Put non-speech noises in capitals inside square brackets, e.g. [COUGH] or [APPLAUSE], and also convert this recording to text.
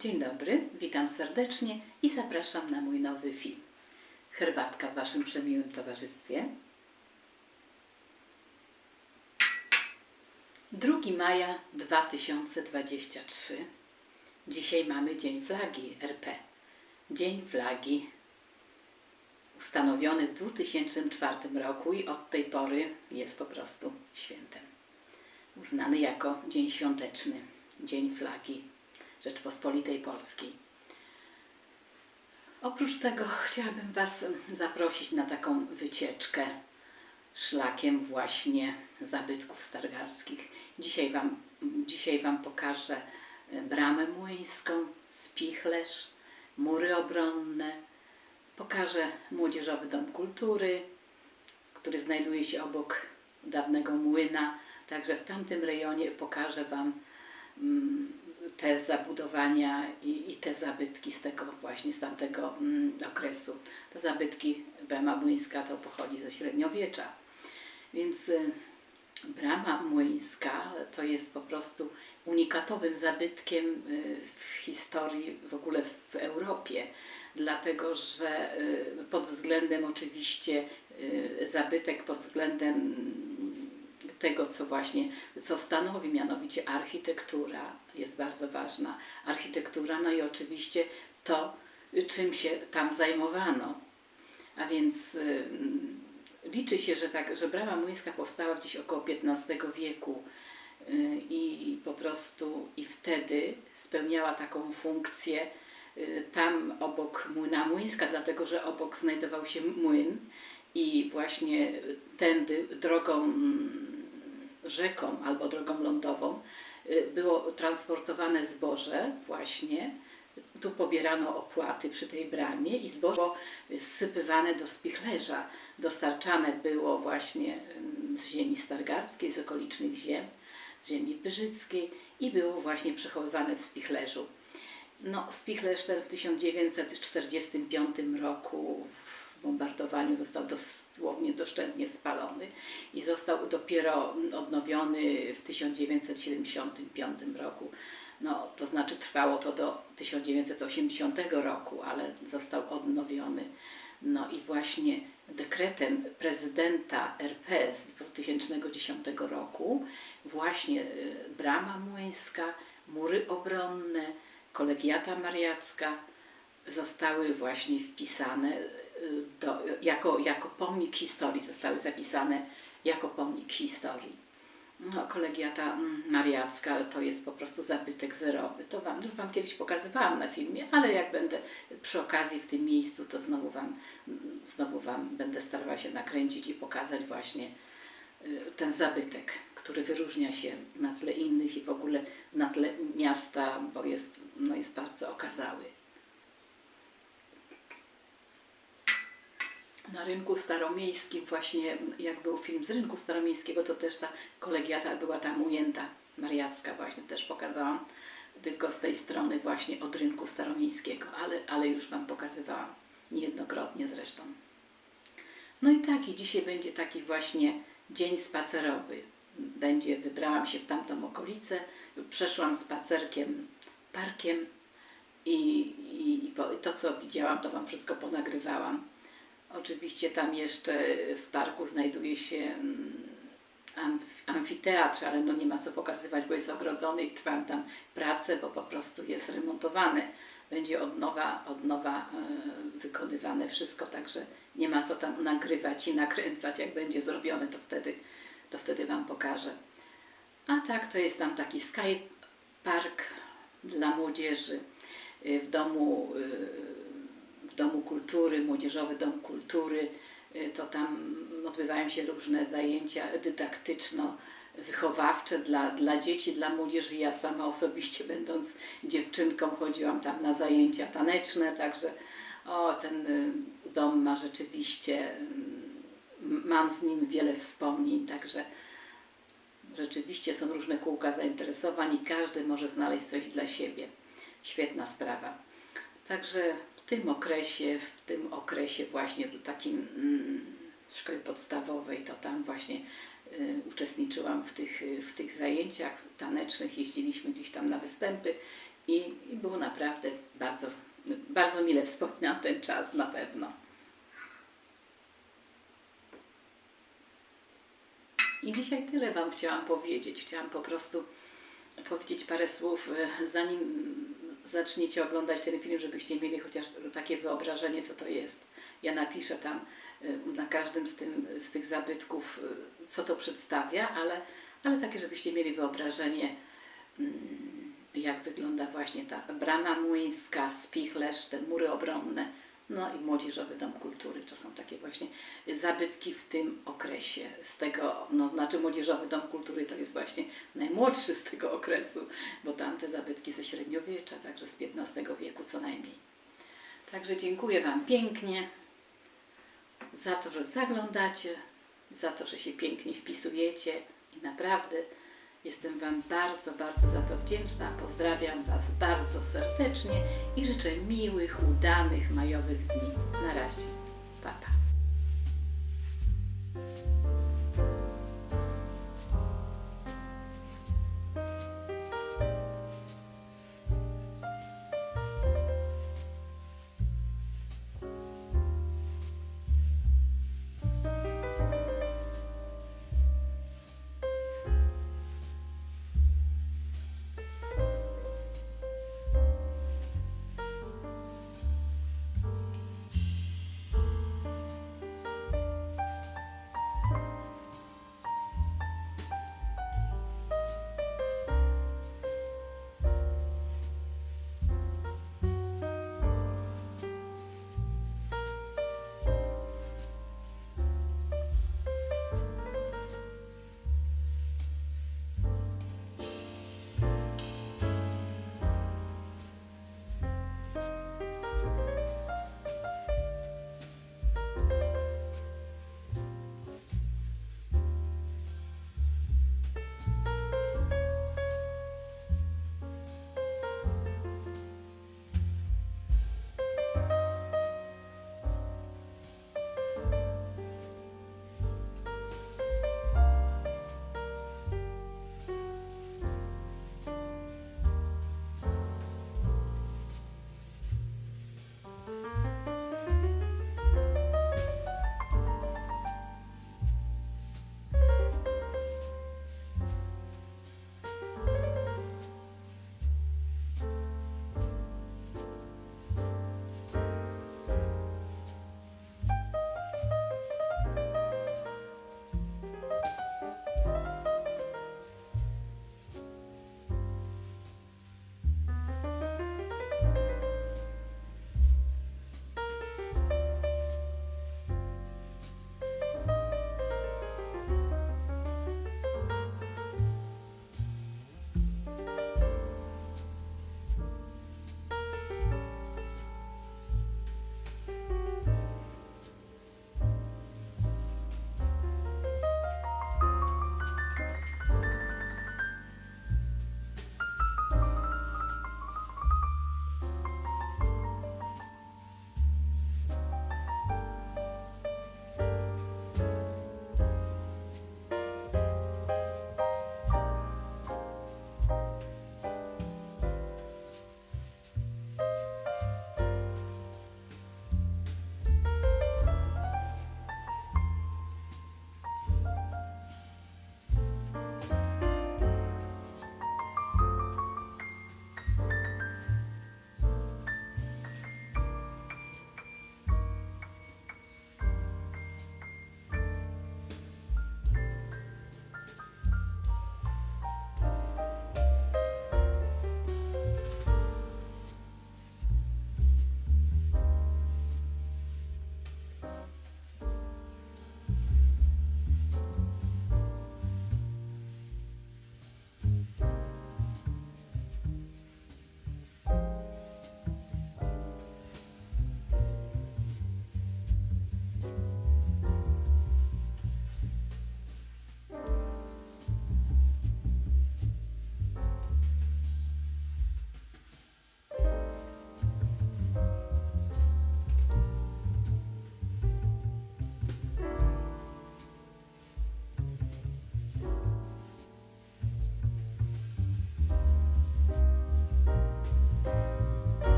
Dzień dobry, witam serdecznie i zapraszam na mój nowy film. Herbatka w Waszym przemiłym towarzystwie. 2 maja 2023. Dzisiaj mamy Dzień Flagi RP. Dzień Flagi ustanowiony w 2004 roku i od tej pory jest po prostu świętem. Uznany jako Dzień Świąteczny, Dzień Flagi Rzeczpospolitej Polskiej. Oprócz tego chciałabym Was zaprosić na taką wycieczkę szlakiem właśnie zabytków stargardzkich. Dzisiaj Wam, dzisiaj wam pokażę bramę młyńską, spichlerz, mury obronne, pokażę Młodzieżowy Dom Kultury, który znajduje się obok dawnego młyna. Także w tamtym rejonie pokażę Wam mm, te zabudowania i, i te zabytki z tego właśnie, z tamtego mm, okresu. Te zabytki, brama młyńska to pochodzi ze średniowiecza. Więc y, brama młyńska to jest po prostu unikatowym zabytkiem y, w historii, w ogóle w Europie, dlatego że y, pod względem oczywiście y, zabytek, pod względem tego, co właśnie, co stanowi mianowicie architektura, jest bardzo ważna. Architektura, no i oczywiście to, czym się tam zajmowano. A więc y, liczy się, że, tak, że brama młyńska powstała gdzieś około XV wieku y, i po prostu i wtedy spełniała taką funkcję y, tam obok młyna młyńska, dlatego że obok znajdował się młyn i właśnie tędy drogą mm, rzeką albo drogą lądową y, było transportowane zboże właśnie. Tu pobierano opłaty przy tej bramie i zboże było zsypywane do spichlerza. Dostarczane było właśnie z ziemi stargardzkiej, z okolicznych ziem, z ziemi pyrzyckiej i było właśnie przechowywane w spichlerzu. No, spichlerz ten w 1945 roku bombardowaniu został dosłownie doszczętnie spalony i został dopiero odnowiony w 1975 roku. No, to znaczy trwało to do 1980 roku, ale został odnowiony. No i właśnie dekretem prezydenta RP z 2010 roku właśnie y, brama młyńska, mury obronne, kolegiata mariacka zostały właśnie wpisane do, jako, jako pomnik historii, zostały zapisane jako pomnik historii. No, kolegiata mm, mariacka to jest po prostu zabytek zerowy. To wam, już Wam kiedyś pokazywałam na filmie, ale jak będę przy okazji w tym miejscu, to znowu Wam, znowu wam będę starała się nakręcić i pokazać właśnie y, ten zabytek, który wyróżnia się na tle innych i w ogóle na tle miasta, bo jest, no jest bardzo okazały. Na rynku staromiejskim, właśnie jak był film z rynku staromiejskiego, to też ta kolegiata była tam ujęta, mariacka właśnie też pokazałam, tylko z tej strony właśnie od rynku staromiejskiego, ale, ale już Wam pokazywałam niejednokrotnie zresztą. No i tak, i dzisiaj będzie taki właśnie dzień spacerowy. Będzie, wybrałam się w tamtą okolicę, przeszłam spacerkiem parkiem i, i, i to, co widziałam, to Wam wszystko ponagrywałam. Oczywiście tam jeszcze w parku znajduje się mm, amfiteatr, ale no nie ma co pokazywać, bo jest ogrodzony i trwają tam prace, bo po prostu jest remontowany. Będzie od nowa, od nowa e, wykonywane wszystko, także nie ma co tam nagrywać i nakręcać. Jak będzie zrobione, to wtedy, to wtedy Wam pokażę. A tak, to jest tam taki sky park dla młodzieży y, w domu y, Domu Kultury, Młodzieżowy Dom Kultury, y, to tam odbywają się różne zajęcia dydaktyczno-wychowawcze dla, dla dzieci, dla młodzieży. Ja sama osobiście, [LAUGHS] będąc dziewczynką, chodziłam tam na zajęcia taneczne, także o, ten y, dom ma rzeczywiście, mm, mam z nim wiele wspomnień, także rzeczywiście są różne kółka zainteresowań i każdy może znaleźć coś dla siebie. Świetna sprawa. Także tym okresie, w tym okresie właśnie takim mm, w szkole podstawowej, to tam właśnie y, uczestniczyłam w tych, w tych zajęciach tanecznych, jeździliśmy gdzieś tam na występy i, i było naprawdę bardzo, bardzo mile wspominam ten czas na pewno. I dzisiaj tyle Wam chciałam powiedzieć. Chciałam po prostu powiedzieć parę słów, e, zanim zaczniecie oglądać ten film, żebyście mieli chociaż takie wyobrażenie, co to jest. Ja napiszę tam e, na każdym z, tym, z tych zabytków, e, co to przedstawia, ale, ale takie, żebyście mieli wyobrażenie, mm, jak wygląda właśnie ta brama młyńska, spichlerz, te mury obronne, no i Młodzieżowy Dom Kultury. To są takie właśnie zabytki w tym okresie. Z tego, no znaczy Młodzieżowy Dom Kultury to jest właśnie najmłodszy z tego okresu, bo tamte zabytki ze średniowiecza, także z XV wieku co najmniej. Także dziękuję Wam pięknie za to, że zaglądacie, za to, że się pięknie wpisujecie i naprawdę jestem Wam bardzo, bardzo za to wdzięczna. Pozdrawiam Was bardzo serdecznie i życzę miłych, udanych majowych dni. Na razie. Pa, pa.